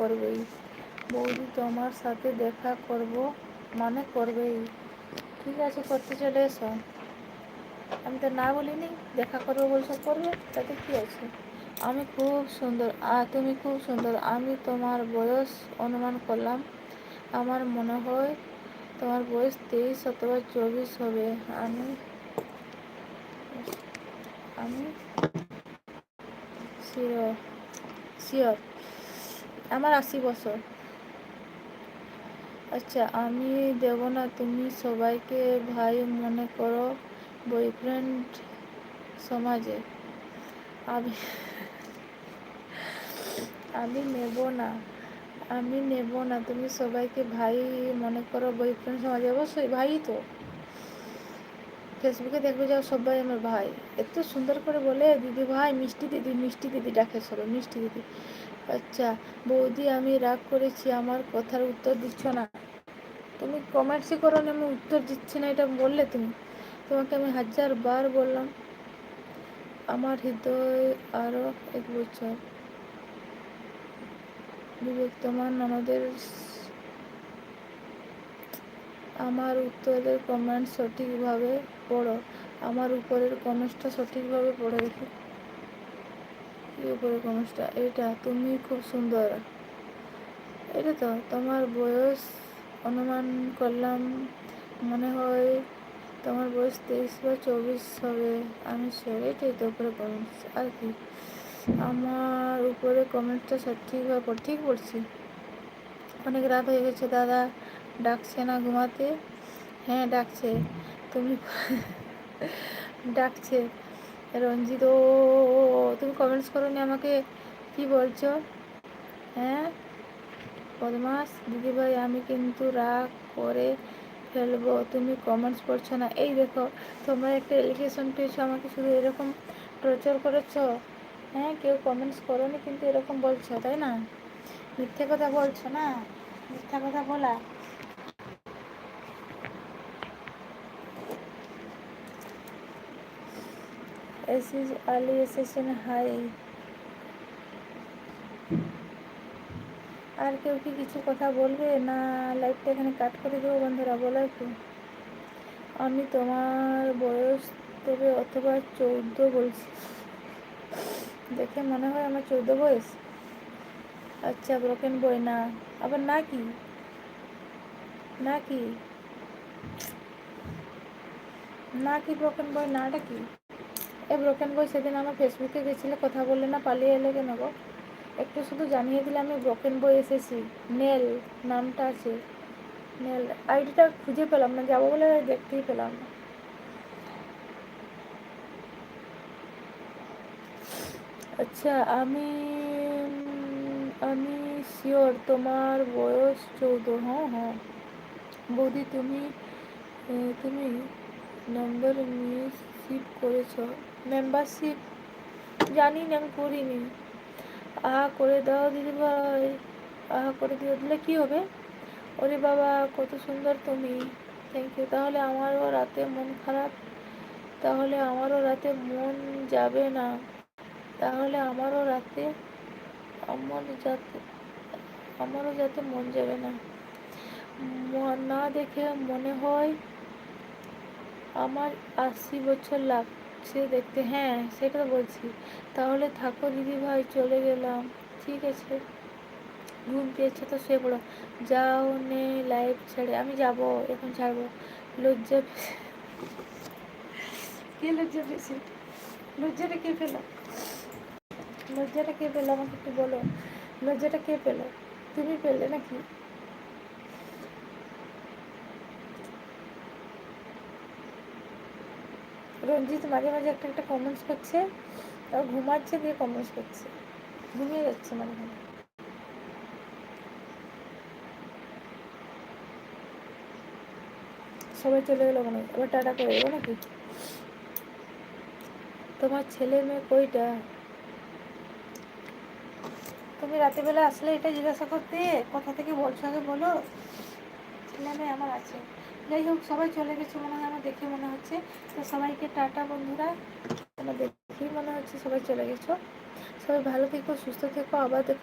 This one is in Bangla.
করবেই। বৌদি তোমার সাথে দেখা করব মানে করবেই। ঠিক আছে, করতে চলে এসো। আমি তো না বলিনি দেখা করব বলছো করবে, তাতে কি আছে? আমি খুব সুন্দর আর তুমি খুব সুন্দর। আমি তোমার বয়স অনুমান করলাম। আমার মনে হয় তোমার বয়স তেইশ অথবা চব্বিশ হবে। আমি আমি, শিওর শিওর। আমার আশি বছর। আচ্ছা আমি দেব না, তুমি সবাইকে ভাই মনে করো বয়ফ্রেন্ড সমাজে। আমি আমি নেব না, আমি নেব না, তুমি সবাইকে ভাই মনে করো বয়ফ্রেন্ড সমাজে। অবশ্যই ভাই তো। ফেসবুকে দেখবে যাও সবাই আমার ভাই। এত সুন্দর করে বলে, দিদি ভাই, মিষ্টি দিদি মিষ্টি দিদি ডাকে সবাই মিষ্টি দিদি। আচ্ছা বৌদি, আমি রাগ করেছি, আমার কথার উত্তর দিচ্ছ না। তুমি কমেন্টসই করো না আমি উত্তর দিচ্ছি না, এটা বললে তুমি। তোমাকে আমি হাজার বার বললাম, আমার হৃদয় আরও এক বছর। বিবেক, তোমার আমাদের আমার উত্তরের কমেন্ট সঠিকভাবে পড়ো, আমার উপরের কমেন্টটা সঠিকভাবে পড়ে দেখি। কি উপরের কমেন্টটা এটা তুমি খুব সুন্দর। এটা তো তোমার বয়স অনুমান করলাম, মনে হয় তোমার বয়স তেইশ বা চব্বিশ হবে। আমি সরে এটাই তো উপরে কমেন্টস আর কি? আমার উপরে কমেন্টটা সঠিকভাবে ঠিক পড়ছি। অনেক রাত হয়ে গেছে, দাদা ডাকছে না ঘুমাতে। হ্যাঁ ডাকছে। তুমি ডাকছে। রঞ্জিত, তুমি কমেন্টস করো নি আমাকে? কি বলছো? হ্যাঁ? বদমাস, দিদিভাই, আমি কিন্তু রাগ করে ফেলব, তুমি কমেন্টস করছ না। এই দেখো, তোমরা একটা এলিগেশন পেয়েছ, আমাকে শুধু এরকম টর্চার করেছ? হ্যাঁ কেউ কমেন্টস করোনি কিন্তু এরকম বলছো, তাই না? মিথ্যে কথা বলছো না? মিথ্যা কথা বলা? এসিস আলি এসেছেন হাই আর কেউ কি কিছু কথা বলবে? না লাইভটা এখানে কাট করে দেবো বন্ধুরা, বলো একটু। আমি তোমার বয়স তবে অথবা চৌদ্দ বলছি। দেখে মনে হয় আমার চৌদ্দ বয়স। আচ্ছা ব্রোকেন বই না। আবার না কি? না কি? না কি ব্রোকেন বই নাটা কি? এ ব্রোকেন বই সেদিন আমার ফেসবুকে গেছিলে, কথা বললে না, পালিয়ে এলে কেন গো? একটু শুধু জানিয়ে দিলে আমি ব্রোকেন বই এসেছি। নেল নামটা আছে। নেল আইডিটা খুঁজে পেলাম না, যাব বলে দেখতেই পেলাম না। আচ্ছা আমি আমি শিওর তোমার বয়স চৌদ্দ হ্যাঁ হ্যাঁ। বৌদি, তুমি তুমি নম্বর নিয়ে মিসশিপ করেছ। মেম্বারশিপ জানি না, আমি করিনি। আহা করে দাও দিদি ভাই। আহা করে দিয়ে দিলে কী হবে? ওরে বাবা, কত সুন্দর তুমি। থ্যাংক ইউ তাহলে আমারও রাতে মন খারাপ। তাহলে আমারও রাতে মন যাবে না। তাহলে আমারও রাতে আমার যাতে, আমারও যাতে মন যাবে না। না দেখে মনে হয় আমার আশি বছর লাগছে দেখতে হ্যাঁ সেটা বলছি। তাহলে থাকো দিদি ভাই, চলে গেলাম। ঠিক আছে। ঘুম পেয়েছে তো শুয়ে পড়ো। যাও নে লাইভ ছেড়ে। আমি যাব, এখন ছাড়বো। লজ্জা কে লজ্জা পেয়েছে? লজ্জাটা কে পেল? লজ্জাটা কে পেল? আমাকে একটু বলো। লজ্জাটা কে পেল? তুমি পেলে নাকি? রঞ্জিত মাঝে মাঝে একটা একটা কমেন্টস করছে আর ঘুমাচ্ছে দিয়ে কমেন্টস করছে। ঘুমিয়ে যাচ্ছে মানে সবাই চলে গেলো মানে এবার টাটা করে দেবো নাকি? তোমার ছেলে মেয়ে কইটা? তুমি রাতেরবেলা আসলে এটা জিজ্ঞাসা করতে, কোথা থেকে বলছো আগে বলো। ছেলে মেয়ে আমার আছে। যাই হোক, সবাই চলে গেছে মনে হয়, আমার দেখে মনে হচ্ছে। তো সবাইকে টাটা বন্ধুরা। আমার দেখেই মনে হচ্ছে সবাই চলে গেছো। সবাই ভালো থেকো, সুস্থ থেকো, আবার দেখা